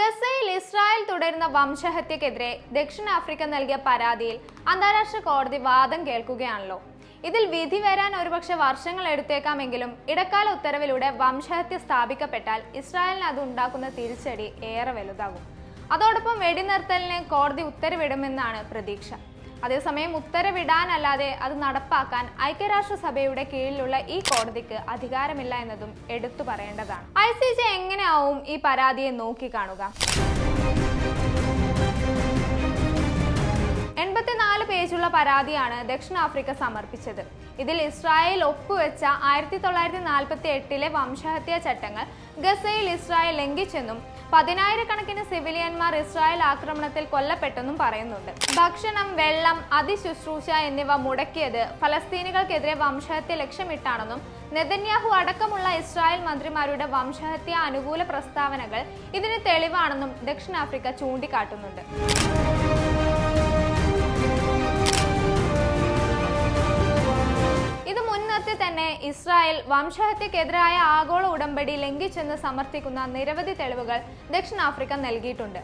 ഗസയിൽ ഇസ്രായേൽ തുടരുന്ന വംശഹത്യക്കെതിരെ ദക്ഷിണാഫ്രിക്ക നൽകിയ പരാതിയിൽ അന്താരാഷ്ട്ര കോടതി വാദം കേൾക്കുകയാണല്ലോ. ഇതിൽ വിധി വരാൻ ഒരുപക്ഷെ വർഷങ്ങൾ എടുത്തേക്കാമെങ്കിലും ഇടക്കാല ഉത്തരവിലൂടെ വംശഹത്യ സ്ഥാപിക്കപ്പെട്ടാൽ ഇസ്രായേലിന് അത് ഉണ്ടാക്കുന്ന തിരിച്ചടി ഏറെ വലുതാകും. അതോടൊപ്പം വെടിനിർത്തലിന് കോടതി ഉത്തരവിടുമെന്നാണ് പ്രതീക്ഷ. അതേസമയം ഉത്തരവിടാനല്ലാതെ അത് നടപ്പാക്കാൻ ഐക്യരാഷ്ട്രസഭയുടെ കീഴിലുള്ള ഈ കോടതിക്ക് അധികാരമില്ല എന്നതും എടുത്തു പറയേണ്ടതാണ്. ഐ സി ജെ എങ്ങനെയാവും ഈ പരാതിയെ നോക്കിക്കാണുക എൺപത്തിനാല് പേജുള്ള പരാതിയാണ് ദക്ഷിണാഫ്രിക്ക സമർപ്പിച്ചത്. ഇതിൽ ഇസ്രായേൽ ഒപ്പുവെച്ച ആയിരത്തി തൊള്ളായിരത്തി നാൽപ്പത്തി എട്ടിലെ വംശഹത്യാ ചട്ടങ്ങൾ ഗസയിൽ ഇസ്രായേൽ ലംഘിച്ചെന്നും പതിനായിരക്കണക്കിന് സിവിലിയന്മാർ ഇസ്രായേൽ ആക്രമണത്തിൽ കൊല്ലപ്പെട്ടെന്നും പറയുന്നുണ്ട്. ഭക്ഷണം വെള്ളം അതിശുശ്രൂഷ എന്നിവ മുടക്കിയത് ഫലസ്തീനുകൾക്കെതിരെ വംശഹത്യ ലക്ഷ്യമിട്ടാണെന്നും നെതന്യാഹു അടക്കമുള്ള ഇസ്രായേൽ മന്ത്രിമാരുടെ വംശഹത്യ അനുകൂല പ്രസ്താവനകൾ ഇതിന് തെളിവാണെന്നും ദക്ഷിണാഫ്രിക്ക ചൂണ്ടിക്കാട്ടുന്നുണ്ട്. ഇസ്രായേൽ വംശഹത്യക്കെതിരായ ആഗോള ഉടമ്പടി ലംഘിച്ചെന്ന് സമർത്ഥിക്കുന്ന നിരവധി തെളിവുകൾ ദക്ഷിണാഫ്രിക്ക നൽകിയിട്ടുണ്ട്.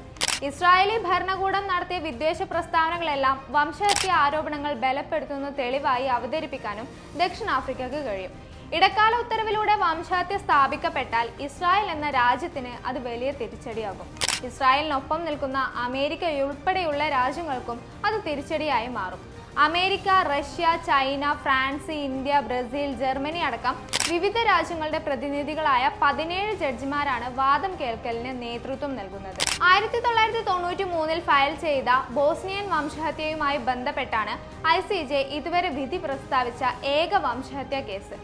ഇസ്രായേലി ഭരണകൂടം നടത്തിയ വിദ്വേഷ പ്രസ്താവനകളെല്ലാം വംശഹത്യ ആരോപണങ്ങൾ ബലപ്പെടുത്തുന്ന തെളിവായി അവതരിപ്പിക്കാനും ദക്ഷിണാഫ്രിക്കയ്ക്ക് കഴിയും. ഇടക്കാല ഉത്തരവിലൂടെ വംശഹത്യ സ്ഥാപിക്കപ്പെട്ടാൽ ഇസ്രായേൽ എന്ന രാജ്യത്തിന് അത് വലിയ തിരിച്ചടിയാകും. ഇസ്രായേലിനൊപ്പം നിൽക്കുന്ന അമേരിക്ക ഉൾപ്പെടെയുള്ള രാജ്യങ്ങൾക്കും അത് തിരിച്ചടിയായി മാറും. America Russia China France India Brazil Germany അടക്കം വിവിധ രാജ്യങ്ങളുടെ പ്രതിനിധികളായ പതിനേഴ് ജഡ്ജിമാരാണ് വാദം കേൾക്കലിന് നേതൃത്വം നൽകുന്നത്. ആയിരത്തി തൊള്ളായിരത്തി തൊണ്ണൂറ്റി മൂന്നിൽ ഫയൽ ചെയ്ത ബോസ്നിയൻ വംശഹത്യയുമായി ബന്ധപ്പെട്ടാണ് ഐ സി ജെ ഇതുവരെ വിധി പ്രസ്താവിച്ച ഏക വംശഹത്യാ കേസ്.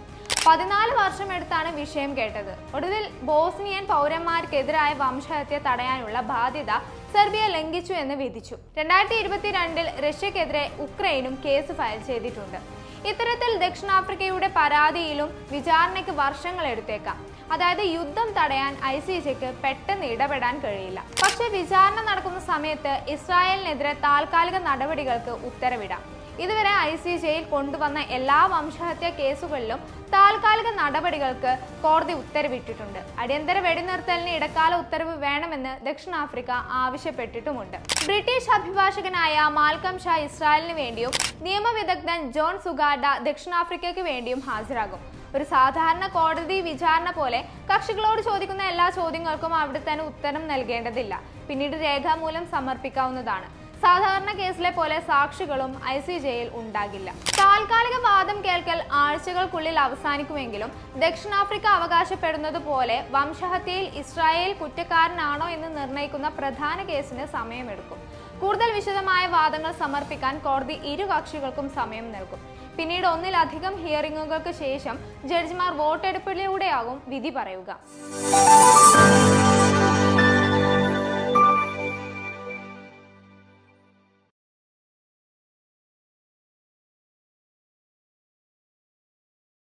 പതിനാല് വർഷമെടുത്താണ് വിഷയം കേട്ടത്. ഒടുവിൽ ബോസ്നിയൻ പൗരന്മാർക്കെതിരായ വംശഹത്യ തടയാനുള്ള ബാധ്യത സെർബിയ ലംഘിച്ചു എന്ന് വിധിച്ചു. രണ്ടായിരത്തി ഇരുപത്തിരണ്ടിൽ റഷ്യക്കെതിരെ ഉക്രൈനും കേസ് ഫയൽ ചെയ്തിട്ടുണ്ട്. ഇത്തരത്തിൽ ദക്ഷിണാഫ്രിക്കയുടെ പരാതിയിലും വിചാരണയ്ക്ക് വർഷങ്ങൾ എടുത്തേക്കാം. അതായത് യുദ്ധം തടയാൻ ഐ സി സിക്ക് പെട്ടെന്ന് ഇടപെടാൻ കഴിയില്ല. പക്ഷേ വിചാരണ നടക്കുന്ന സമയത്ത് ഇസ്രായേലിനെതിരെ താൽക്കാലിക നടപടികൾക്ക് ഉത്തരവിടാം. ഇതുവരെ ഐ സി ജെയിൽ കൊണ്ടുവന്ന എല്ലാ വംശഹത്യ കേസുകളിലും താൽക്കാലിക നടപടികൾക്ക് കോടതി ഉത്തരവിട്ടിട്ടുണ്ട്. അടിയന്തര വെടിനിർത്തലിന് ഇടക്കാല ഉത്തരവ് വേണമെന്ന് ദക്ഷിണാഫ്രിക്ക ആവശ്യപ്പെട്ടിട്ടുമുണ്ട്. ബ്രിട്ടീഷ് അഭിഭാഷകനായ മാൽക്കം ഷാ ഇസ്രായേലിന് വേണ്ടിയും നിയമവിദഗ്ധൻ ജോൺ സുഗാഡ ദക്ഷിണാഫ്രിക്കയ്ക്ക് വേണ്ടിയും ഹാജരാകും. ഒരു സാധാരണ കോടതി വിചാരണ പോലെ കക്ഷികളോട് ചോദിക്കുന്ന എല്ലാ ചോദ്യങ്ങൾക്കും അവിടെ തന്നെ ഉത്തരം നൽകേണ്ടതില്ല. പിന്നീട് രേഖാമൂലം സമർപ്പിക്കാവുന്നതാണ്. സാധാരണ കേസിലെ പോലെ സാക്ഷികളും ഐ സി ജയിൽ ഉണ്ടാകില്ല. താൽക്കാലിക വാദം കേൾക്കൽ ആഴ്ചകൾക്കുള്ളിൽ അവസാനിക്കുമെങ്കിലും ദക്ഷിണാഫ്രിക്ക അവകാശപ്പെടുന്നത് പോലെ വംശഹത്യയിൽ ഇസ്രായേൽ കുറ്റക്കാരനാണോ എന്ന് നിർണയിക്കുന്ന പ്രധാന കേസിന് സമയമെടുക്കും. കൂടുതൽ വിശദമായ വാദങ്ങൾ സമർപ്പിക്കാൻ കോടതി ഇരു കക്ഷികൾക്കും സമയം നൽകും. പിന്നീട് ഒന്നിലധികം ഹിയറിങ്ങുകൾക്ക് ശേഷം ജഡ്ജിമാർ വോട്ടെടുപ്പിലൂടെയാകും വിധി പറയുക.